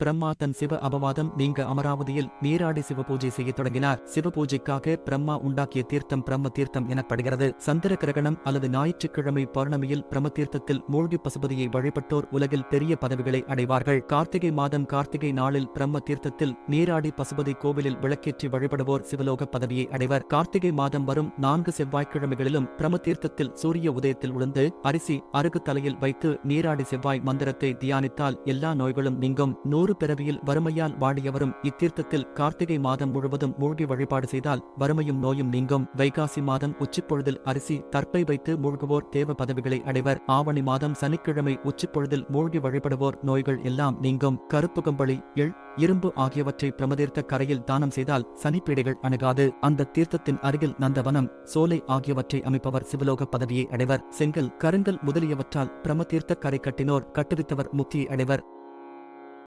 பிரம்மா தன் சிவ அபவாதம் நீங்க அமராவதியில் நீராடி சிவ பூஜை செய்ய தொடங்கினார். சிவ பூஜைக்காக பிரம்மா உண்டாக்கிய தீர்த்தம் பிரம்ம தீர்த்தம் எனப்படுகிறது. சந்திர கிரகணம் அல்லது ஞாயிற்றுக்கிழமை பௌர்ணமியில் பிரம்ம தீர்த்தத்தில் மூழ்கி பசுபதியை வழிபட்டோர் உலகில் பெரிய பதவிகளை அடைவார்கள். கார்த்திகை மாதம் கார்த்திகை நாளில் பிரம்ம தீர்த்தத்தில் நீராடி பசுபதி கோவிலில் விளக்கேற்றி வழிபடுவோர் சிவலோக பதவியை அடைவர். கார்த்திகை மாதம் வரும் நான்கு செவ்வாய்க்கிழமைகளிலும் பிரம்ம தீர்த்தத்தில் சூரிய உதயத்தில் உளுந்து அரிசி அருகு தலையில் வைத்து நீராடி செவ்வாய் மந்திரத்தை தியானித்தால் எல்லா நோய்களும் நீங்கும். நூறு பிறவியில் வறுமையால் வாடியவரும் இத்தீர்த்தத்தில் கார்த்திகை மாதம் முழுவதும் மூழ்கி வழிபாடு செய்தால் வறுமையும் நோயும் நீங்கும். வைகாசி மாதம் உச்சிப்பொழுதில் அரிசி தற்பை வைத்து மூழ்குவோர் தேவ பதவிகளை அடைவர். ஆவணி மாதம் சனிக்கிழமை உச்சிப்பொழுதில் மூழ்கி வழிபடுவோர் நோய்கள் எல்லாம் நீங்கும். கருப்பு கம்பளி எள் இரும்பு ஆகியவற்றை பிரமதீர்த்த கரையில் தானம் செய்தால் சனிப்பீடைகள் அணுகாது. அந்த தீர்த்தத்தின் அருகில் நந்தவனம் சோலை ஆகியவற்றை அமைப்பவர் சிவலோக பதவியை அடைவர். செங்கல் கருங்கல் முதலியவற்றால் பிரமதீர்த்த கரை கட்டினோர் கட்டுவித்தவர் முக்தியை அடைவர்.